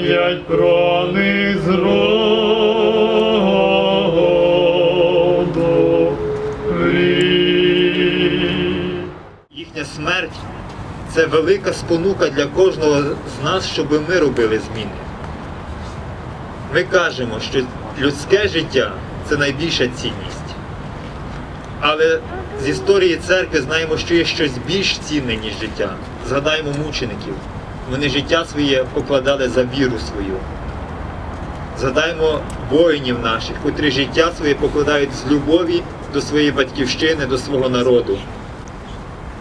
пам'ять про них з роду. Їхня смерть це велика спонука для кожного з нас, щоб ми робили зміни. Ми кажемо, що людське життя це найбільша цінність. Але з історії церкви знаємо, що є щось більш цінне, ніж життя. Згадаємо мучеників. Вони життя своє покладали за віру свою. Згадаємо воїнів наших, котрі життя своє покладають з любові до своєї батьківщини, до свого народу.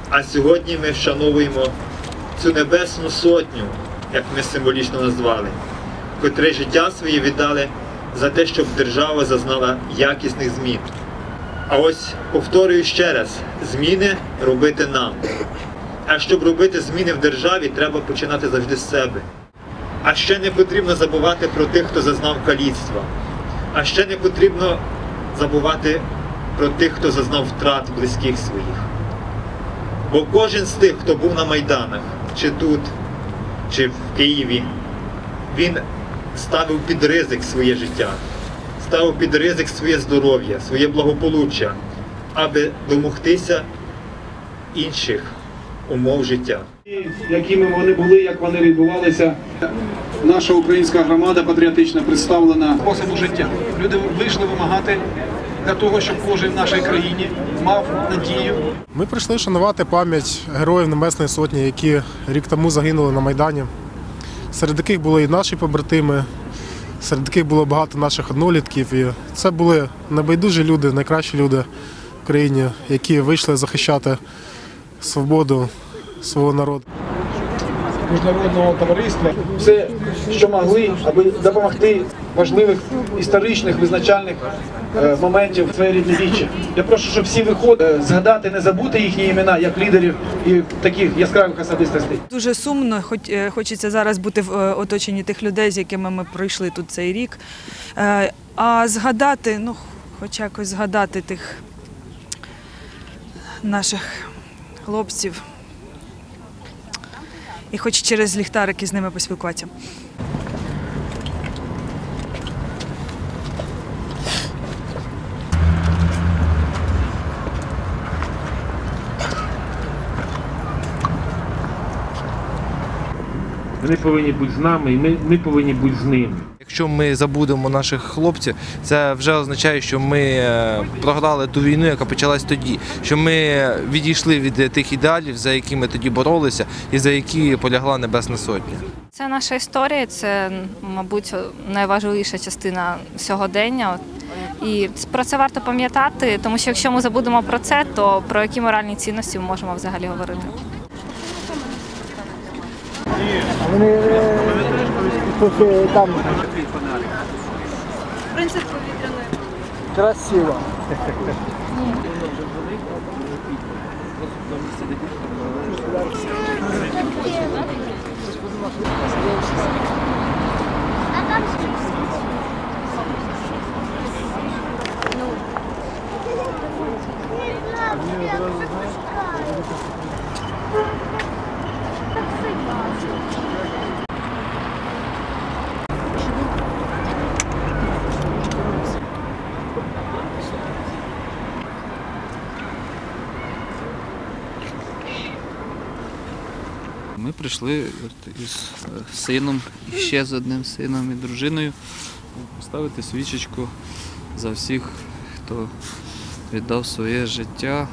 А сьогодні ми вшановуємо цю небесну сотню, як ми символічно назвали, котрі життя своє віддали за те, щоб держава зазнала якісних змін. А ось повторюю ще раз: зміни робити нам. А щоб робити зміни в державі, треба починати завжди з себе. А ще не потрібно забувати про тих, хто зазнав каліцтва. А ще не потрібно забувати про тих, хто зазнав втрат близьких своїх. Бо кожен з тих, хто був на Майданах, чи тут, чи в Києві, він ставив під ризик своє життя, ставив під ризик своє здоров'я, своє благополуччя, аби домогтися інших умов життя. якими вони були, як вони відбувалися. Наша українська громада патріотично представлена способу життя. Люди вийшли вимагати для того, щоб кожен в нашій країні мав надію Ми прийшли шанувати пам'ять героїв Небесної Сотні, які рік тому загинули на Майдані. Серед яких були і наші побратими, серед яких було багато наших однолітків. І це були небайдужі люди, найкращі люди в країні, які вийшли захищати свободу свого народу. міжнародного товариства все, що могли, аби допомогти важливих історичних визначальних е, моментів в сфері рідновіччя. Я прошу, щоб всі виходили, згадати, не забути їхні імена як лідерів і таких яскравих особистостей. Дуже сумно, хоч е, хочеться зараз бути в е, оточенні тих людей, з якими ми пройшли тут цей рік. Е, А згадати, ну, хоч якось згадати тих наших хлопців. І хоч через ліхтарики з ними поспілкуватися. Вони повинні бути з нами, і ми, ми повинні бути з ними. Якщо ми забудемо наших хлопців, це вже означає, що ми е, програли ту війну, яка почалась тоді. Що ми відійшли від е, тих ідеалів, за які ми тоді боролися, і за які полягла Небесна Сотня. Це наша історія, це, мабуть, найважливіша частина сьогодення. І про це варто пам'ятати, тому що якщо ми забудемо про це, то про які моральні цінності ми можемо взагалі говорити. после там... Принцип повітряної. Красиво. Ні. Ми прийшли із е, сином, ще з одним сином і дружиною поставити свічечку за всіх, хто віддав своє життя,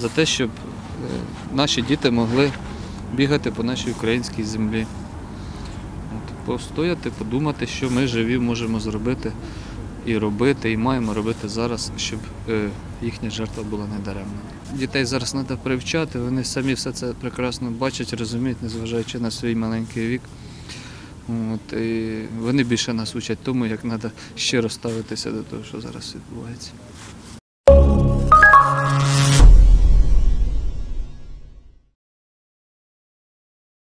за те, щоб е, наші діти могли бігати по нашій українській землі. Постояти, подумати, що ми живі можемо зробити і робити, і маємо робити зараз, щоб е, їхня жертва була недаремна. Дітей зараз треба привчати, вони самі все це прекрасно бачать, розуміють, незважаючи на свій маленький вік. От, і вони більше нас учать тому, як треба щиро ставитися до того, що зараз відбувається.